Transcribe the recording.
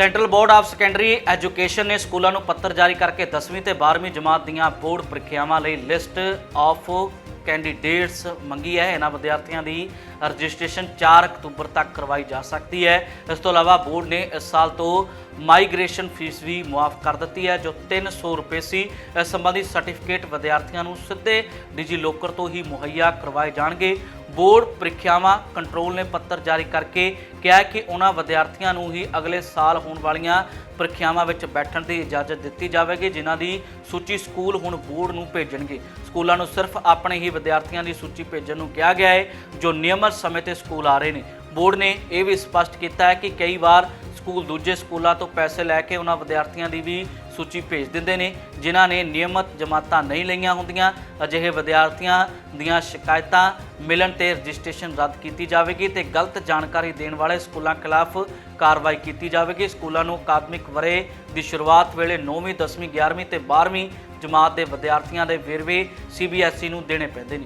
Central board of secondary education ਨੇ ਸਕੂਲਾਂ ਨੂੰ ਪੱਤਰ ਜਾਰੀ ਕਰਕੇ 10ਵੀਂ ਤੇ 12ਵੀਂ ਜਮਾਤ ਦੀਆਂ ਬੋਰਡ ਪ੍ਰੀਖਿਆਵਾਂ ਲਈ ਲਿਸਟ ਆਫ ਕੈਂਡੀਡੇਟਸ ਮੰਗੀ ਹੈ। ਇਹਨਾਂ ਵਿਦਿਆਰਥੀਆਂ ਦੀ ਰਜਿਸਟ੍ਰੇਸ਼ਨ 4 ਅਕਤੂਬਰ ਤੱਕ ਕਰਵਾਈ ਜਾ ਸਕਦੀ ਹੈ। ਇਸ ਤੋਂ ਇਲਾਵਾ ਬੋਰਡ ਨੇ ਇਸ ਸਾਲ ਤੋਂ ਮਾਈਗ੍ਰੇਸ਼ਨ ਫੀਸ ਵੀ ਮੁਆਫ ਕਰ ਦਿੱਤੀ ਹੈ, ਜੋ 300 ਰੁਪਏ ਸੀ। ਇਸ ਸੰਬੰਧੀ ਸਰਟੀਫਿਕੇਟ ਵਿਦਿਆਰਥੀਆਂ ਨੂੰ ਸਿੱਧੇ ਡਿਜੀ ਲੋਕਰ ਤੋਂ ਹੀ ਮੁਹੱਈਆ ਕਰਵਾਏ ਜਾਣਗੇ। ਬੋਰਡ ਪ੍ਰੀਖਿਆਵਾਂ ਕੰਟਰੋਲ ਨੇ ਪੱਤਰ ਜਾਰੀ ਕਰਕੇ ਕਿਹਾ ਕਿ ਉਹਨਾਂ ਵਿਦਿਆਰਥੀਆਂ ਨੂੰ ਹੀ ਅਗਲੇ ਸਾਲ ਹੋਣ ਵਾਲੀਆਂ ਪ੍ਰੀਖਿਆਵਾਂ ਵਿੱਚ ਬੈਠਣ ਦੀ ਇਜਾਜ਼ਤ ਦਿੱਤੀ ਜਾਵੇਗੀ, ਜਿਨ੍ਹਾਂ ਦੀ ਸੂਚੀ ਸਕੂਲ ਹੁਣ ਬੋਰਡ ਨੂੰ ਭੇਜਣਗੇ। ਸਕੂਲਾਂ ਨੂੰ ਸਿਰਫ ਆਪਣੇ ਹੀ ਵਿਦਿਆਰਥੀਆਂ ਦੀ ਸੂਚੀ ਭੇਜਣ ਨੂੰ ਕਿਹਾ ਗਿਆ ਹੈ, ਜੋ ਨਿਯਮਤ ਸਮੇਂ ਤੇ ਸਕੂਲ ਆ ਰਹੇ ਨੇ। ਬੋਰਡ ਨੇ ਇਹ ਵੀ ਸਪਸ਼ਟ ਕੀਤਾ ਹੈ ਕਿ ਕਈ ਵਾਰ ਸਕੂਲ ਦੂਜੇ ਸਕੂਲਾਂ ਤੋਂ ਪੈਸੇ ਲੈ ਕੇ ਉਹਨਾਂ ਵਿਦਿਆਰਥੀਆਂ ਦੀ ਵੀ ਸੂਚੀ ਭੇਜ ਦਿੰਦੇ ਨੇ, ਜਿਨ੍ਹਾਂ ਨੇ ਨਿਯਮਤ ਜਮਾਤਾਂ ਨਹੀਂ ਲਈਆਂ ਹੁੰਦੀਆਂ। ਅਜਿਹੇ ਵਿਦਿਆਰਥੀਆਂ ਦੀਆਂ ਸ਼ਿਕਾਇਤਾਂ ਮਿਲਣ ਤੇ ਰਜਿਸਟ੍ਰੇਸ਼ਨ ਰੱਦ ਕੀਤੀ ਜਾਵੇਗੀ ਤੇ ਗਲਤ ਜਾਣਕਾਰੀ ਦੇਣ ਵਾਲੇ ਸਕੂਲਾਂ ਖਿਲਾਫ ਕਾਰਵਾਈ ਕੀਤੀ ਜਾਵੇਗੀ। ਸਕੂਲਾਂ ਨੂੰ ਅਕਾਦਮਿਕ ਵਰੇ ਦੀ ਸ਼ੁਰੂਆਤ ਵੇਲੇ 9ਵੀਂ 10ਵੀਂ 11ਵੀਂ ਤੇ 12ਵੀਂ ਜਮਾਤ ਦੇ ਵਿਦਿਆਰਥੀਆਂ ਦੇ ਵੇਰਵੇ ਸੀਬੀਐਸਈ ਨੂੰ ਦੇਣੇ ਪੈਂਦੇ ਨੇ।